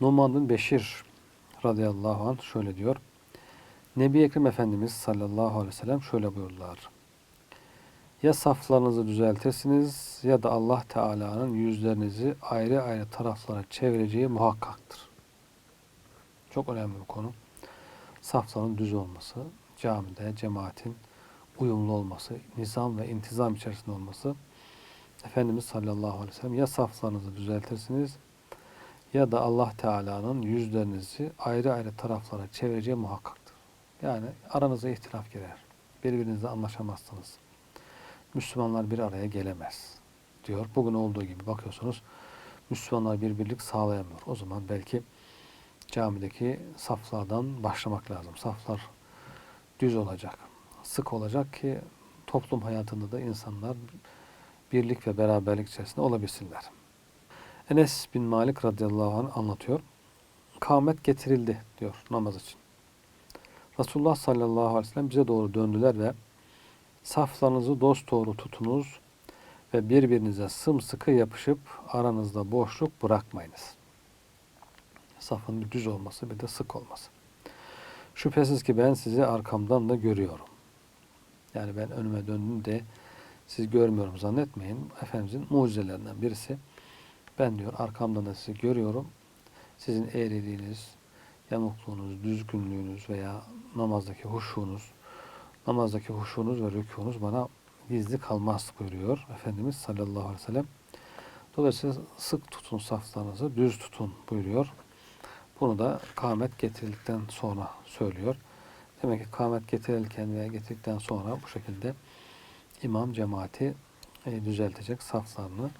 Numan bin Beşir radıyallahu anh şöyle diyor. Nebi Ekrem Efendimiz sallallahu aleyhi ve sellem şöyle buyurdular. Ya saflarınızı düzeltirsiniz ya da Allah Teala'nın yüzlerinizi ayrı ayrı taraflara çevireceği muhakkaktır. Çok önemli bir konu. Safların düz olması, camide cemaatin uyumlu olması, nizam ve intizam içerisinde olması. Efendimiz sallallahu aleyhi ve sellem ya saflarınızı düzeltirsiniz ya da Allah Teala'nın yüzlerinizi ayrı ayrı taraflara çevireceği muhakkaktır. Yani aranıza ihtilaf girer. Birbirinizle anlaşamazsınız. Müslümanlar bir araya gelemez diyor. Bugün olduğu gibi bakıyorsunuz Müslümanlar bir birlik sağlayamıyor. O zaman belki camideki saflardan başlamak lazım. Saflar düz olacak, sık olacak ki toplum hayatında da insanlar birlik ve beraberlik içerisinde olabilsinler. Enes bin Malik radıyallahu anh anlatıyor. Kâmet getirildi diyor namaz için. Resulullah sallallahu aleyhi ve sellem bize doğru döndüler ve saflarınızı dosdoğru tutunuz ve birbirinize sımsıkı yapışıp aranızda boşluk bırakmayınız. Safın düz olması bir de sık olması. Şüphesiz ki ben sizi arkamdan da görüyorum. Yani ben önüme döndüm de siz görmüyorum zannetmeyin. Efendimizin mucizelerinden birisi. Ben diyor arkamdan da sizi görüyorum. Sizin eğriliğiniz, yamukluğunuz, düzgünlüğünüz veya namazdaki huşunuz, namazdaki huşunuz ve rükunuz bana gizli kalmaz buyuruyor Efendimiz sallallahu aleyhi ve sellem. Dolayısıyla sık tutun saflarınızı, düz tutun buyuruyor. Bunu da kâmet getirildikten sonra söylüyor. Demek ki kâmet getirilirken veya getirdikten sonra bu şekilde imam cemaati e, düzeltecek, saflarını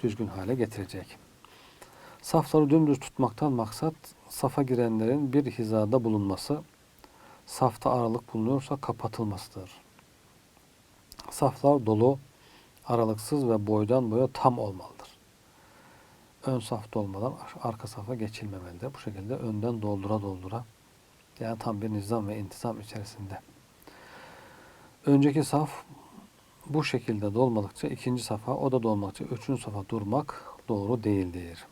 düzgün hale getirecek. Safları dümdüz tutmaktan maksat safa girenlerin bir hizada bulunması, safta aralık bulunuyorsa kapatılmasıdır. Saflar dolu, aralıksız ve boydan boya tam olmalıdır. Ön safta olmadan arka safa geçilmemelidir. Bu şekilde önden doldura doldura yani tam bir nizam ve intizam içerisinde. Önceki saf bu şekilde dolmadıkça ikinci safa, o da dolmadıkça üçüncü safa durmak doğru değildir.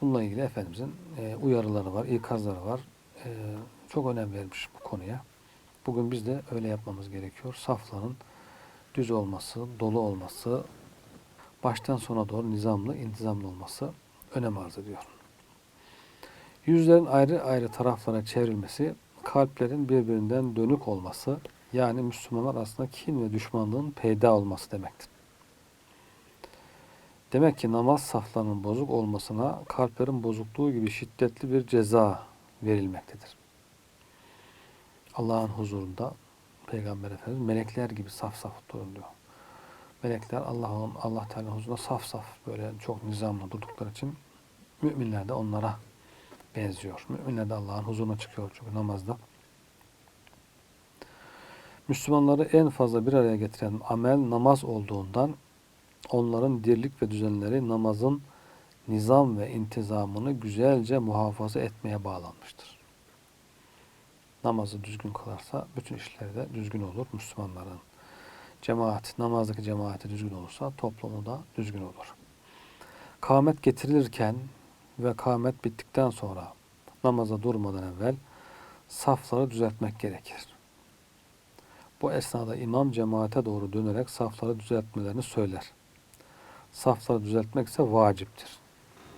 Bununla ilgili Efendimizin e, uyarıları var, ikazları var. E, çok önem vermiş bu konuya. Bugün biz de öyle yapmamız gerekiyor. Safların düz olması, dolu olması, baştan sona doğru nizamlı, intizamlı olması önem arz ediyor. Yüzlerin ayrı ayrı taraflara çevrilmesi, kalplerin birbirinden dönük olması, yani Müslümanlar arasında kin ve düşmanlığın peyda olması demektir. Demek ki namaz saflarının bozuk olmasına kalplerin bozukluğu gibi şiddetli bir ceza verilmektedir. Allah'ın huzurunda Peygamber Efendimiz melekler gibi saf saf durun diyor. Melekler Allah'ın Allah Teala huzurunda saf saf böyle çok nizamlı durdukları için müminler de onlara benziyor. Müminler de Allah'ın huzuruna çıkıyor çünkü namazda. Müslümanları en fazla bir araya getiren amel namaz olduğundan onların dirlik ve düzenleri namazın nizam ve intizamını güzelce muhafaza etmeye bağlanmıştır. Namazı düzgün kılarsa bütün işleri de düzgün olur Müslümanların. Cemaat, namazdaki cemaati düzgün olursa toplumu da düzgün olur. Kâmet getirilirken ve kâmet bittikten sonra namaza durmadan evvel safları düzeltmek gerekir. Bu esnada imam cemaate doğru dönerek safları düzeltmelerini söyler. Safları düzeltmek ise vaciptir.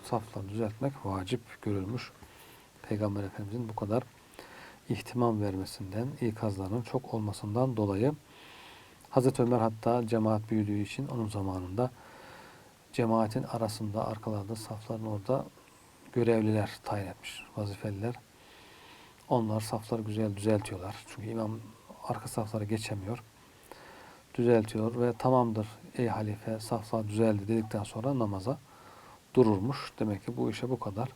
Safları düzeltmek vacip görülmüş. Peygamber Efendimizin bu kadar ihtimam vermesinden, ikazlarının çok olmasından dolayı Hazreti Ömer hatta cemaat büyüdüğü için onun zamanında cemaatin arasında, arkalarda, safların orada görevliler tayin etmiş, vazifeliler. Onlar safları güzel düzeltiyorlar. Çünkü imam arka saflara geçemiyor. Düzeltiyor ve tamamdır ey halife saflar düzeldi dedikten sonra namaza dururmuş. Demek ki bu işe bu kadar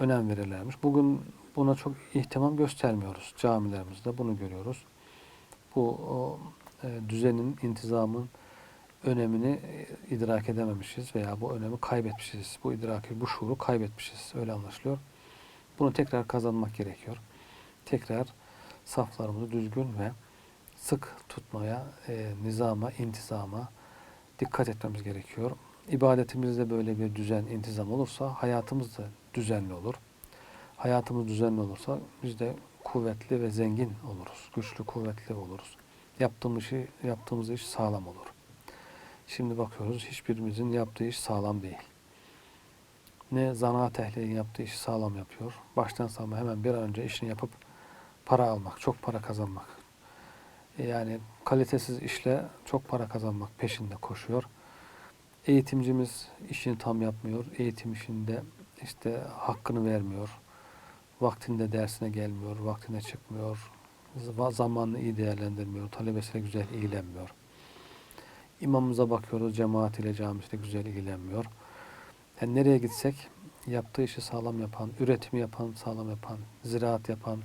önem verirlermiş. Bugün buna çok ihtimam göstermiyoruz. Camilerimizde bunu görüyoruz. Bu o, e, düzenin, intizamın önemini e, idrak edememişiz veya bu önemi kaybetmişiz. Bu idraki, bu şuuru kaybetmişiz. Öyle anlaşılıyor. Bunu tekrar kazanmak gerekiyor. Tekrar saflarımızı düzgün ve sık tutmaya, e, nizama, intizama dikkat etmemiz gerekiyor. ibadetimizde böyle bir düzen, intizam olursa hayatımız da düzenli olur. Hayatımız düzenli olursa biz de kuvvetli ve zengin oluruz. Güçlü, kuvvetli oluruz. Yaptığımız işi, yaptığımız iş sağlam olur. Şimdi bakıyoruz hiçbirimizin yaptığı iş sağlam değil. Ne zanaat ehlinin yaptığı işi sağlam yapıyor. Baştan sona hemen bir an önce işini yapıp para almak, çok para kazanmak. E Yani kalitesiz işle çok para kazanmak peşinde koşuyor. Eğitimcimiz işini tam yapmıyor. Eğitim işinde işte hakkını vermiyor. Vaktinde dersine gelmiyor, vaktine çıkmıyor. Zamanını iyi değerlendirmiyor. Talebesiyle güzel ilgilenmiyor. İmamımıza bakıyoruz, cemaat ile camisiyle güzel ilgilenmiyor. Yani nereye gitsek yaptığı işi sağlam yapan, üretimi yapan, sağlam yapan, ziraat yapan,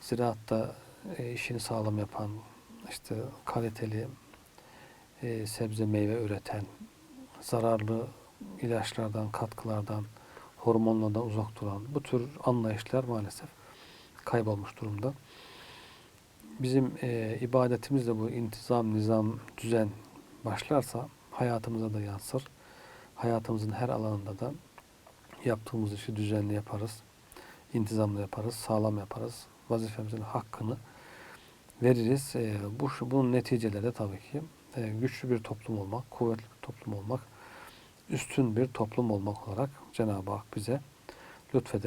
ziraatta e, işini sağlam yapan, işte kaliteli e, sebze meyve üreten, zararlı ilaçlardan, katkılardan, hormonlardan uzak duran bu tür anlayışlar maalesef kaybolmuş durumda. Bizim e, ibadetimizde bu intizam, nizam, düzen başlarsa hayatımıza da yansır. Hayatımızın her alanında da yaptığımız işi düzenli yaparız. intizamlı yaparız, sağlam yaparız. Vazifemizin hakkını veririz. E, bu bunun neticeleri de tabii ki e, güçlü bir toplum olmak, kuvvetli bir toplum olmak, üstün bir toplum olmak olarak Cenab-ı Hak bize lütfeder.